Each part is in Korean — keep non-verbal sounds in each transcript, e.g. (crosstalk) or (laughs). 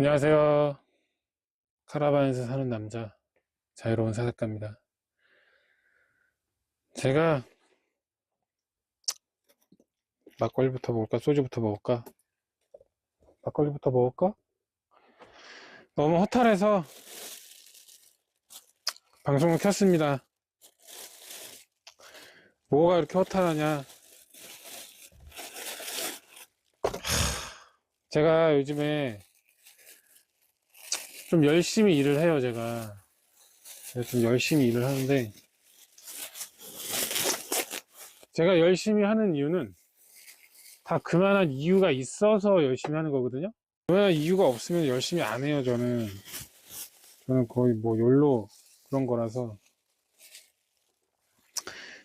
안녕하세요. 카라반에서 사는 남자, 자유로운 사색가입니다. 제가 막걸리부터 먹을까? 소주부터 먹을까? 막걸리부터 먹을까? 너무 허탈해서 방송을 켰습니다. 뭐가 이렇게 허탈하냐? 제가 요즘에 좀 열심히 일을 해요, 제가. 좀 열심히 일을 하는데, 제가 열심히 하는 이유는 다 그만한 이유가 있어서 열심히 하는 거거든요? 그만한 이유가 없으면 열심히 안 해요, 저는. 저는 거의 뭐, 욜로 그런 거라서.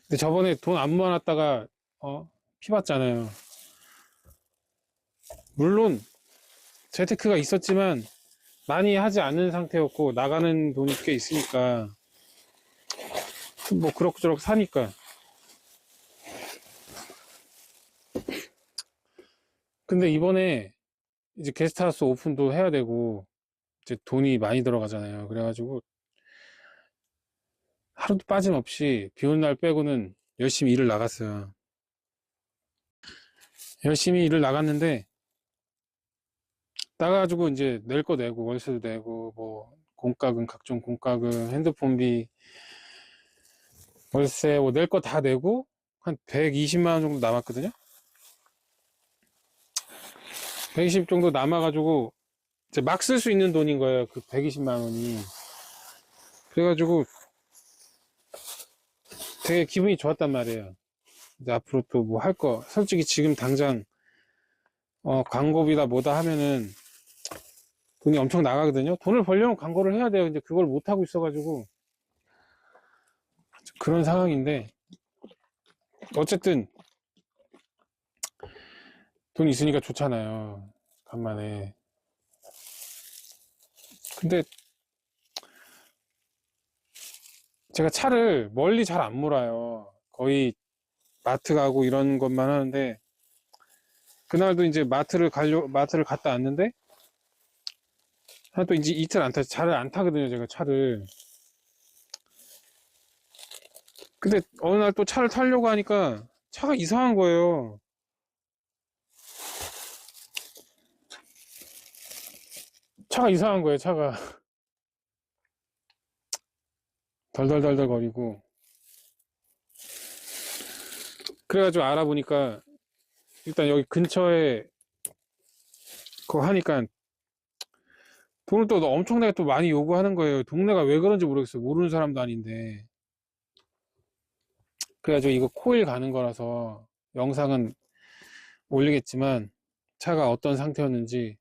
근데 저번에 돈 안 모아놨다가, 어, 피봤잖아요. 물론, 재테크가 있었지만, 많이 하지 않는 상태였고 나가는 돈이 꽤 있으니까 뭐 그럭저럭 사니까. 근데 이번에 이제 게스트하우스 오픈도 해야 되고 이제 돈이 많이 들어가잖아요. 그래가지고 하루도 빠짐없이 비 오는 날 빼고는 열심히 일을 나갔어요. 열심히 일을 나갔는데 따가지고 이제 낼 거 내고 월세도 내고 뭐 공과금 각종 공과금 핸드폰비 월세 뭐 낼 거 다 내고 한 120만 원 정도 남았거든요? 120 정도 남아가지고 이제 막 쓸 수 있는 돈인 거예요 그 120만 원이. 그래가지고 되게 기분이 좋았단 말이에요. 이제 앞으로 또 뭐 할 거 솔직히 지금 당장 어 광고비다 뭐다 하면은 돈이 엄청 나가거든요. 돈을 벌려면 광고를 해야 돼요. 근데 그걸 못 하고 있어가지고 그런 상황인데 어쨌든 돈 있으니까 좋잖아요. 간만에. 근데 제가 차를 멀리 잘 안 몰아요. 거의 마트 가고 이런 것만 하는데 그날도 이제 마트를 가려 마트를 갔다 왔는데 또 이제 이틀 안 타, 차를 안 타거든요, 제가 차를. 근데 어느 날 또 차를 타려고 하니까 차가 이상한 거예요. 차가 이상한 거예요, 차가. 덜덜덜덜 거리고. 그래가지고 알아보니까 일단 여기 근처에 그거 하니까 돈을 또 엄청나게 또 많이 요구하는 거예요. 동네가 왜 그런지 모르겠어요. 모르는 사람도 아닌데. 그래가지고 이거 코일 가는 거라서 영상은 올리겠지만 차가 어떤 상태였는지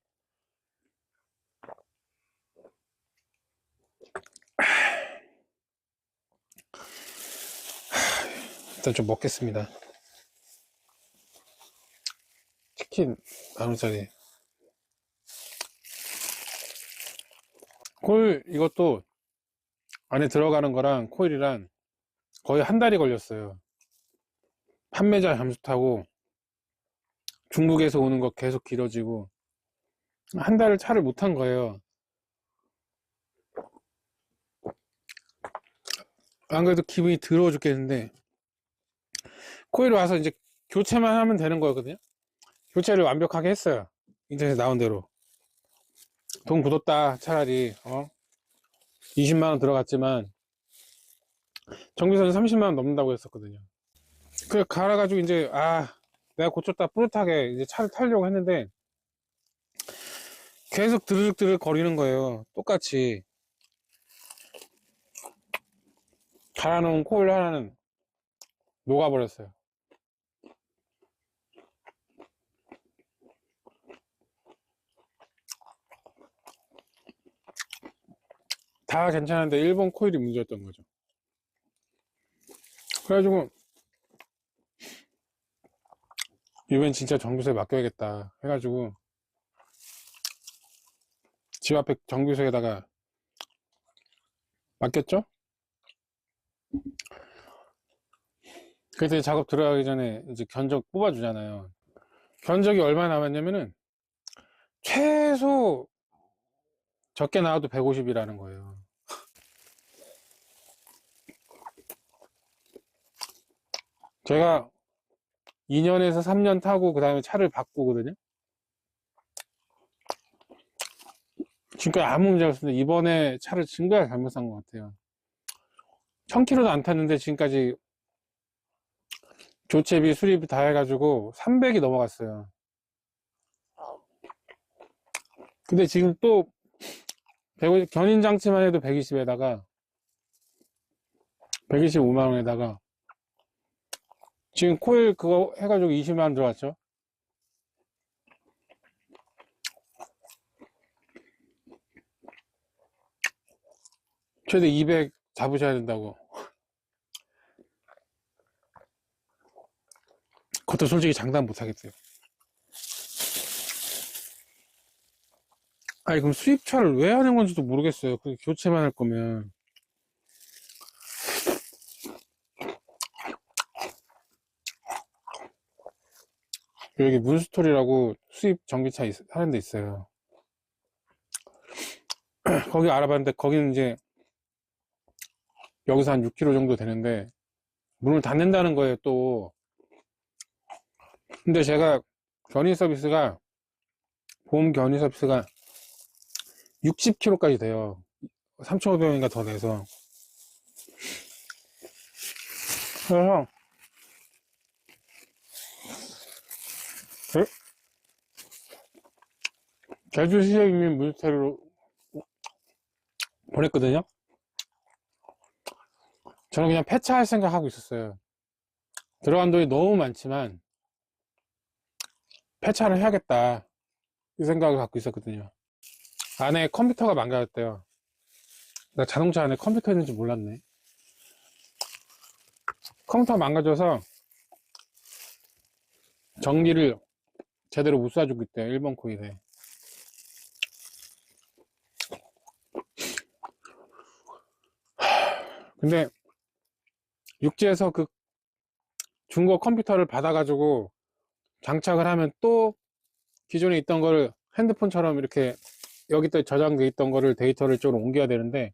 일단 좀 먹겠습니다. 치킨 만 원짜리 코일 이것도 안에 들어가는 거랑 코일이랑 거의 한 달이 걸렸어요. 판매자 잠수 타고 중국에서 오는 거 계속 길어지고 한 달을 차를 못 탄 거예요. 안 그래도 기분이 더러워 죽겠는데 코일 와서 이제 교체만 하면 되는 거였거든요. 교체를 완벽하게 했어요. 인터넷에 나온 대로 돈 굳었다 차라리. 어? 20만원 들어갔지만 정비사는 30만원 넘는다고 했었거든요. 그래 갈아가지고 이제 아 내가 고쳤다 뿌듯하게 이제 차를 타려고 했는데 계속 드르륵드르륵 거리는 거예요. 똑같이. 갈아놓은 코일 하나는 녹아버렸어요 다 괜찮은데 1번 코일이 문제였던 거죠. 그래가지고 이번엔 진짜 정비소에 맡겨야겠다 해가지고 집 앞에 정비소에다가 맡겼죠? 그때 작업 들어가기 전에 이제 견적 뽑아주잖아요. 견적이 얼마 남았냐면은 최소 적게 나와도 150이라는 거예요. 제가 2년에서 3년 타고 그 다음에 차를 바꾸거든요. 지금까지 아무 문제가 없습니다. 이번에 차를 진짜 잘못 산 것 같아요. 1000km도 안 탔는데 지금까지 교체비 수리비 다 해가지고 300이 넘어갔어요. 근데 지금 또 150, 견인 장치만 해도 120에다가 125만 원에다가 지금 코일 그거 해가지고 20만 원 들어왔죠. 최대 200 잡으셔야 된다고. 그것도 솔직히 장담 못 하겠어요. 아니, 그럼 수입차를 왜 하는 건지도 모르겠어요. 그 교체만 할 거면. 여기 문스토리라고 수입 전기차 있- 하는 데 있어요. (clears throat) 거기 알아봤는데, 거기는 이제, 여기서 한 6km 정도 되는데, 문을 닫는다는 거예요, 또. 근데 제가 견인 서비스가, 보험 견인 서비스가 60km까지 돼요. 3,500원인가 더 내서. 그래서, 있는 문스테리로 보냈거든요. 저는 그냥 폐차할 생각하고 있었어요. 들어간 돈이 너무 많지만, 폐차를 해야겠다. 이 생각을 갖고 있었거든요. 안에 컴퓨터가 망가졌대요. 나 자동차 안에 컴퓨터 있는지 몰랐네. 컴퓨터가 망가져서 전기를 제대로 못 쏴주고 있대요. 일본 코일에. 근데 육지에서 그 중고 컴퓨터를 받아가지고 장착을 하면 또 기존에 있던 거를 핸드폰처럼 이렇게 여기다 저장돼 있던 거를 데이터를 쪽으로 옮겨야 되는데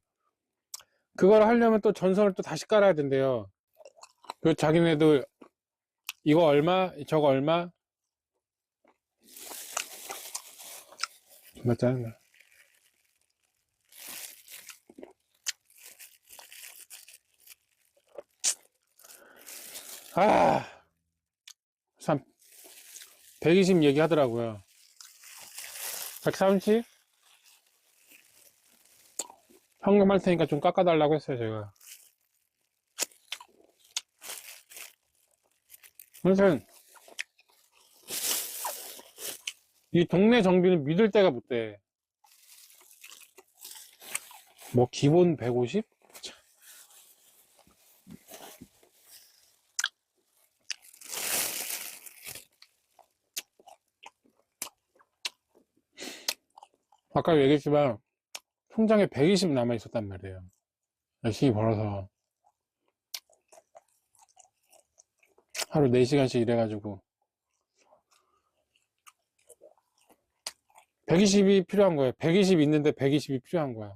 그걸 하려면 또 전선을 또 다시 깔아야 된대요. 그 자기네들 이거 얼마 저거 얼마 정말 짜증나. 아, 참, 120 얘기하더라고요. 130? 현금 할 테니까 좀 깎아달라고 했어요, 제가. 아무튼, 이 동네 정비는 믿을 데가 못 돼. 뭐, 기본 150? 아까 얘기했지만, 통장에 120 남아 있었단 말이에요. 열심히 벌어서. 하루 4시간씩 일해가지고. 120이 필요한 거예요. 120 있는데 120이 필요한 거야.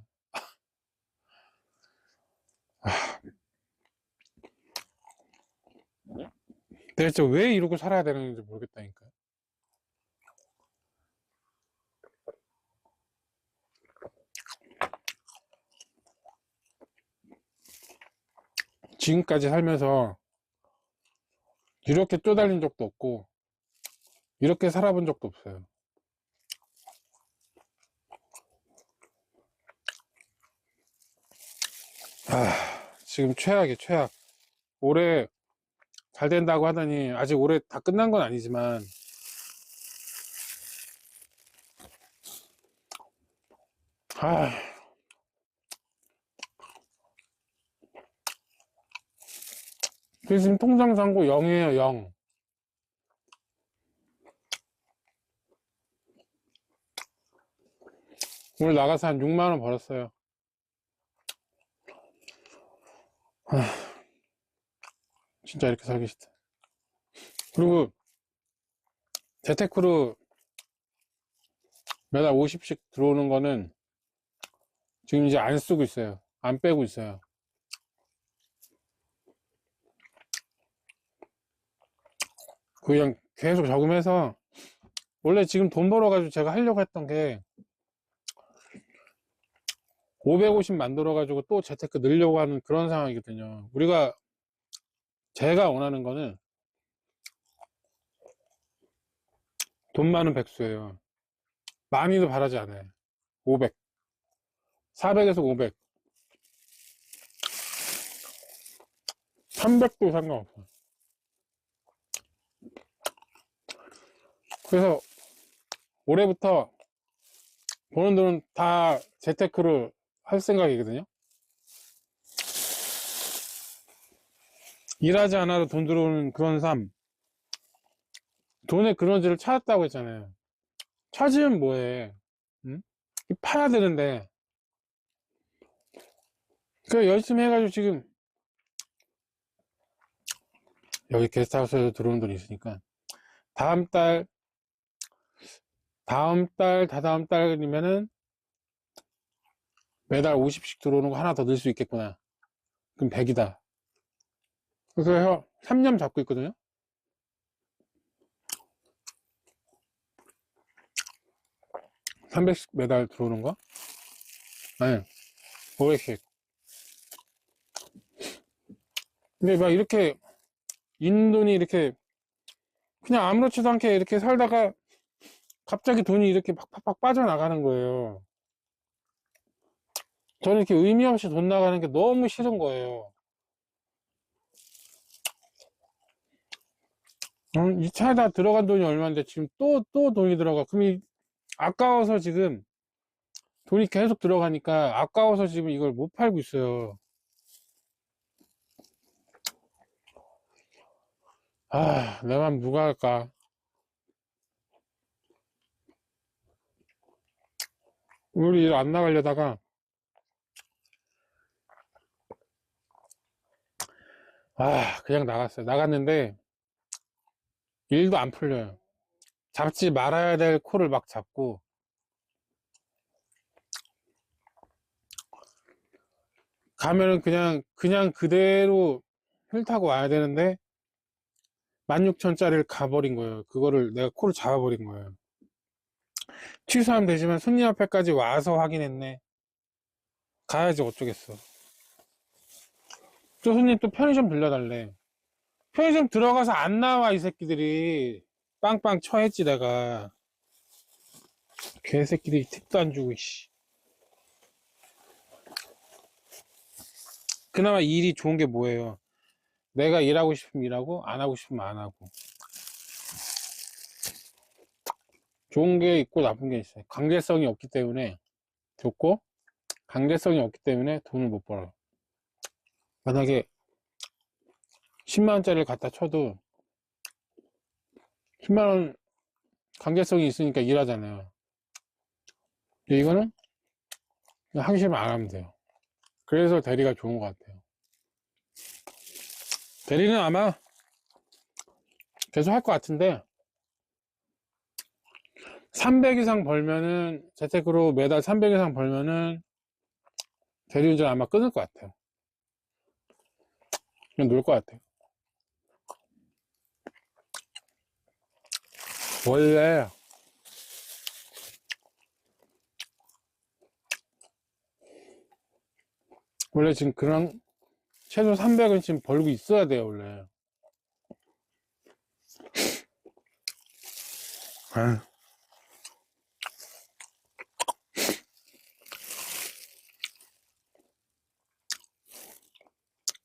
아. 대체 왜 이러고 살아야 되는지 모르겠다니까. 지금까지 살면서 이렇게 쪼달린 적도 없고, 이렇게 살아본 적도 없어요. 아, 지금 최악이 최악. 올해 잘 된다고 하더니, 아직 올해 다 끝난 건 아니지만, 아, 그래서 지금 통장 잔고 0이에요, 0. 오늘 나가서 한 6만원 벌었어요. 하, 진짜 이렇게 살기 싫다. 그리고 재테크로 매달 50씩 들어오는 거는 지금 이제 안 쓰고 있어요. 안 빼고 있어요. 그냥 계속 저금해서 원래 지금 돈 벌어가지고 제가 하려고 했던 게 550 만들어가지고 또 재테크 늘려고 하는 그런 상황이거든요. 우리가 제가 원하는 거는 돈 많은 백수예요. 많이도 바라지 않아요. 500. 400에서 500. 300도 상관없어요. 그래서 올해부터 버는 돈은 다 재테크를 할 생각이거든요. 일하지 않아도 돈 들어오는 그런 삶. 돈의 그런지를 찾았다고 했잖아요. 찾으면 뭐해? 응? 파야 되는데. 그 열심히 해가지고 지금 여기 게스트하우스에서 들어온 돈이 있으니까 다음 달 다음 달 다다음 달이면은 매달 50씩 들어오는 거 하나 더 넣을 수 있겠구나. 그럼 100이다. 그래서 3년 잡고 있거든요. 300씩 매달 들어오는 거? 아니, 500씩. 근데 막 이렇게, 있는 돈이 이렇게, 그냥 아무렇지도 않게 이렇게 살다가, 갑자기 돈이 이렇게 팍팍팍 빠져나가는 거예요. 저는 이렇게 의미 없이 돈 나가는 게 너무 싫은 거예요. 음, 이 차에다 들어간 돈이 얼마인데 지금 또, 또 돈이 들어가. 그럼 이, 아까워서 지금 돈이 계속 들어가니까 아까워서 지금 이걸 못 팔고 있어요. 아, 내맘 누가 할까? 우리 일안 나가려다가 아, 그냥 나갔어요. 나갔는데 일도 안 풀려요. 잡지 말아야 될 코를 막 잡고 가면은 그냥 그냥 그대로 휠 타고 와야 되는데 16,000짜리를 가버린 거예요. 그거를 내가 코를 잡아버린 거예요. 취소하면 되지만 손님 앞에까지 와서 확인했네. 가야지 어쩌겠어. 또 손님 또 편의점 들려달래. 편의점 들어가서 안 나와 이 새끼들이 빵빵 쳐했지 내가 개새끼들이 팁도 안 주고 씨. 그나마 일이 좋은 게 뭐예요 내가 일하고 싶으면 일하고 안 하고 싶으면 안 하고 좋은 게 있고 나쁜 게 있어요 강제성이 없기 때문에 좋고 강제성이 없기 때문에 돈을 못 벌어요 만약에 10만원짜리를 갖다 쳐도 10만원 강제성이 있으니까 일하잖아요. 이거는 하기 싫으면 안 하면 돼요. 그래서 대리가 좋은 것 같아요. 대리는 아마 계속 할 것 같은데 300 이상 벌면은 재테크로 매달 300 이상 벌면은 대리운전 아마 끊을 것 같아요. 그냥 놀 것 같아요. 원래 원래 지금 그런 최소 300은 지금 벌고 있어야 돼요 원래 아.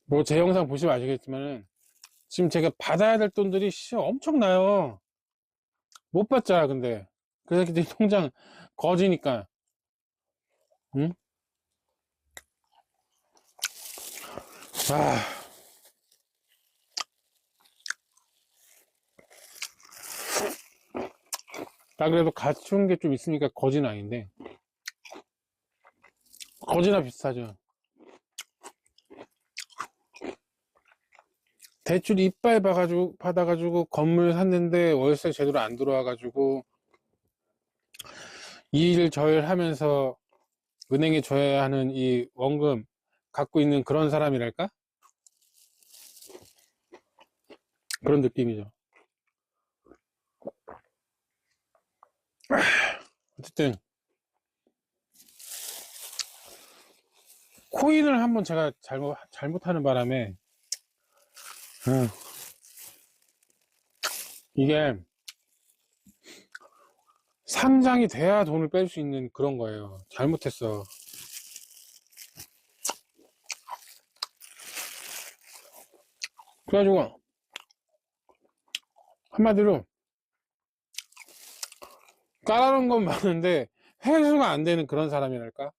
뭐 제 영상 보시면 아시겠지만은 지금 제가 받아야 될 돈들이 씨 엄청나요. 못 받잖아 근데. 그 새끼들이 (laughs) 통장 거지니까. 응? 아. 나 그래도 갖춘 게 좀 있으니까 거지는 아닌데. 거지나 비슷하죠 대출 이빨 받아가지고, 받아가지고 건물 샀는데 월세 제대로 안 들어와가지고 이일 저일 하면서 은행에 줘야 하는 이 원금 갖고 있는 그런 사람이랄까? 그런 느낌이죠. 어쨌든 코인을 한번 제가 잘못 잘못하는 바람에 음, 이게 상장이 돼야 돈을 뺄 수 있는 그런 거예요. 잘못했어. 그래가지고 한마디로 까라는 건 많은데 회수가 안 되는 그런 사람이랄까?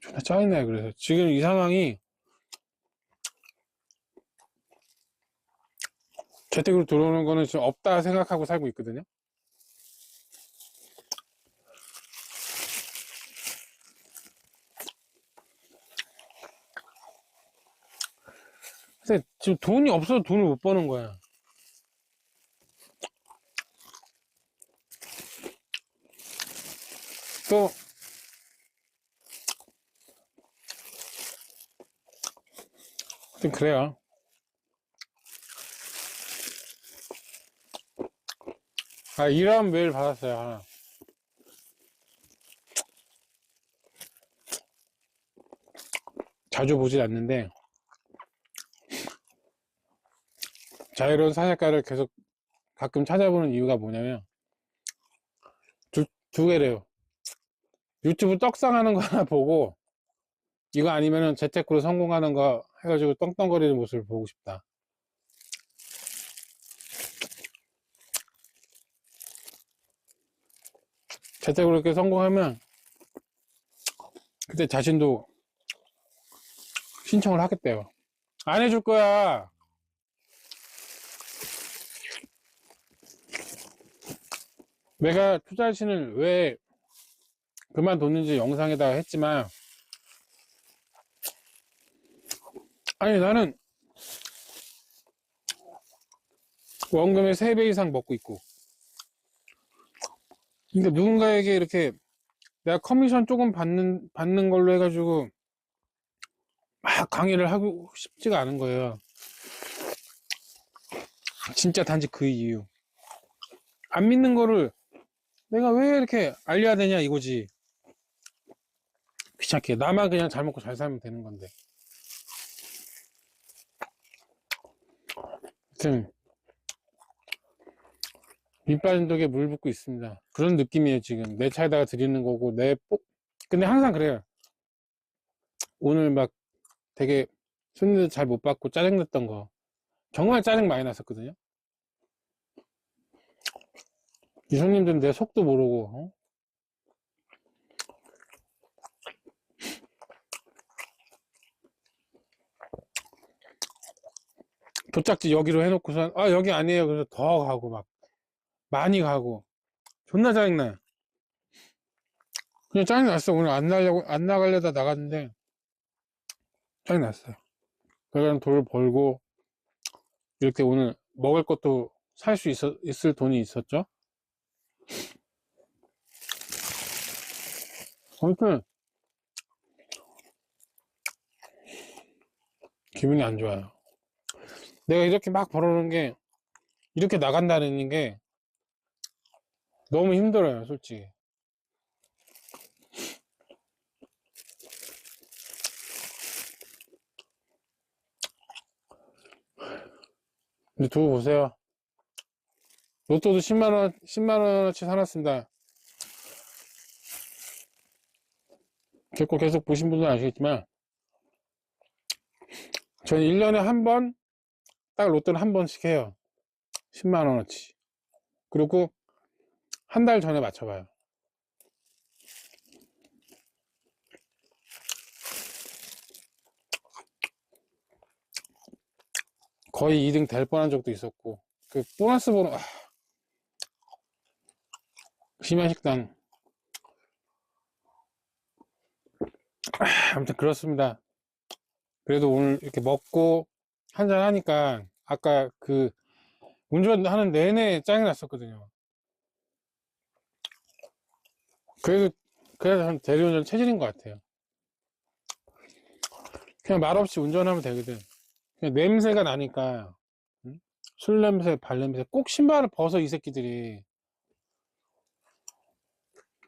존나 짜증나요 그래서 지금 이 상황이 재택으로 들어오는 거는 좀 없다 생각하고 살고 있거든요. 근데 지금 돈이 없어서 돈을 못 버는 거야. 또 하여튼 그래요 아 이런 메일 받았어요 하나. 자주 보진 않는데. 자유로운 사냥가를 계속 가끔 찾아보는 이유가 뭐냐면 두, 두 개래요. 유튜브 떡상하는 거 하나 보고 이거 아니면은 재테크로 성공하는 거 해가지고 떵떵거리는 모습을 보고 싶다. 재테크로 이렇게 성공하면 그때 자신도 신청을 하겠대요. 안 해줄 거야. 내가 투자신을 왜 그만뒀는지 영상에다가 했지만 아니 나는 원금의 3배 이상 먹고 있고 그러니까 누군가에게 이렇게 내가 커미션 조금 받는 받는 걸로 해가지고 막 강의를 하고 싶지가 않은 거예요. 진짜 단지 그 이유. 안 믿는 거를 내가 왜 이렇게 알려야 되냐 이거지. 귀찮게. 나만 그냥 잘 먹고 잘 살면 되는 건데. 하여튼 밑 빠진 독에 물 붓고 있습니다. 그런 느낌이에요 지금. 내 차에다가 드리는 거고 내 뽀... 근데 항상 그래요. 오늘 막 되게 손님들 잘 못 받고 짜증냈던 거. 정말 짜증 많이 났었거든요. 이 손님들은 내 속도 모르고 어? 도착지 여기로 해놓고선 아 여기 아니에요. 그래서 더 가고 막 많이 가고. 존나 짜증나요 그냥 짜증났어. 오늘 안 나려고 안 나가려다 나갔는데 짜증났어요 그래서 돈을 벌고 이렇게 오늘 먹을 것도 살 수 있을 돈이 있었죠? 아무튼 기분이 안 좋아요. 내가 이렇게 막 벌어놓은 게 이렇게 나간다는 게 너무 힘들어요 솔직히. 근데 두고 보세요. 로또도 10만원 10만원어치 사놨습니다結構계속 보신 분들은 아시겠지만 저는 1년에 한 번 딱 로또를 한 번씩 해요. 10만원어치. 그리고 한 달 전에 맞춰봐요. 거의 2등 될 뻔한 적도 있었고 그 보너스 보는 아, 심야 식당 아, 아무튼 그렇습니다. 그래도 오늘 이렇게 먹고 한잔 하니까 아까 그 운전하는 내내 짱이 났었거든요 그래도, 그래도 한 대리운전 체질인 것 같아요. 그냥 말없이 운전하면 되거든. 그냥 냄새가 나니까, 응? 술 냄새, 발 냄새, 꼭 신발을 벗어, 이 새끼들이.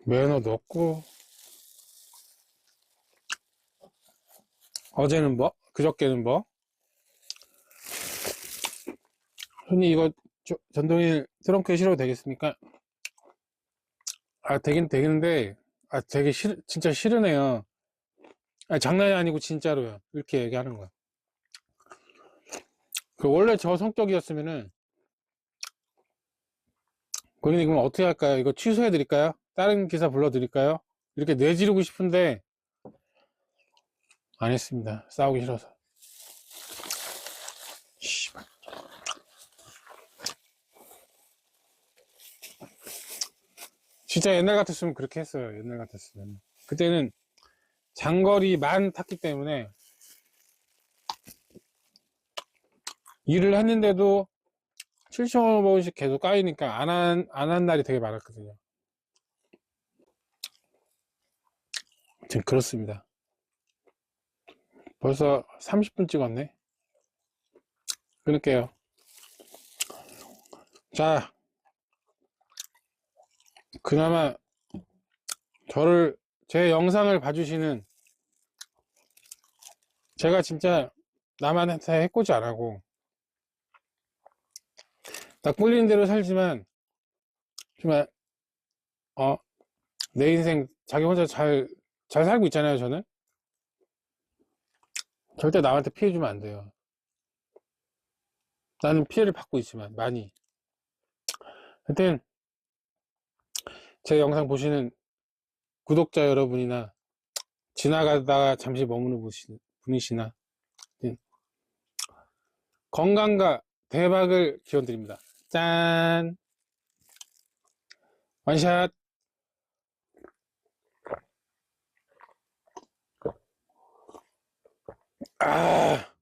매너도 없고. 어제는 뭐? 그저께는 뭐? 손님, 이거, 저- 전동일 트렁크에 실어도 되겠습니까? 아, 되긴 되겠는데, 아, 되게 싫, 진짜 싫으네요. 아, 장난이 아니고 진짜로요. 이렇게 얘기하는 거야. 그 원래 저 성격이었으면은 고객님 그럼 어떻게 할까요? 이거 취소해 드릴까요? 다른 기사 불러 드릴까요? 이렇게 내지르고 싶은데 안 했습니다. 싸우기 싫어서. 씨발. 진짜 옛날 같았으면 그렇게 했어요. 옛날 같았으면. 그때는 장거리만 탔기 때문에 일을 했는데도 7,000원씩 계속 까이니까 안 한, 안 한 날이 되게 많았거든요. 지금 그렇습니다. 벌써 30분 찍었네. 끊을게요. 자, 그나마 저를, 제 영상을 봐주시는 제가 진짜 남한테 해코지 안 하고 나 꿀리는 대로 살지만 정말 어, 내 인생 자기 혼자 잘, 잘 살고 있잖아요 저는. 절대 남한테 피해 주면 안 돼요. 나는 피해를 받고 있지만 많이. 하여튼 제 영상 보시는 구독자 여러분이나 지나가다가 잠시 머무는 분이- 분이시나 네. 건강과 대박을 기원드립니다. 짠! 원샷! 아!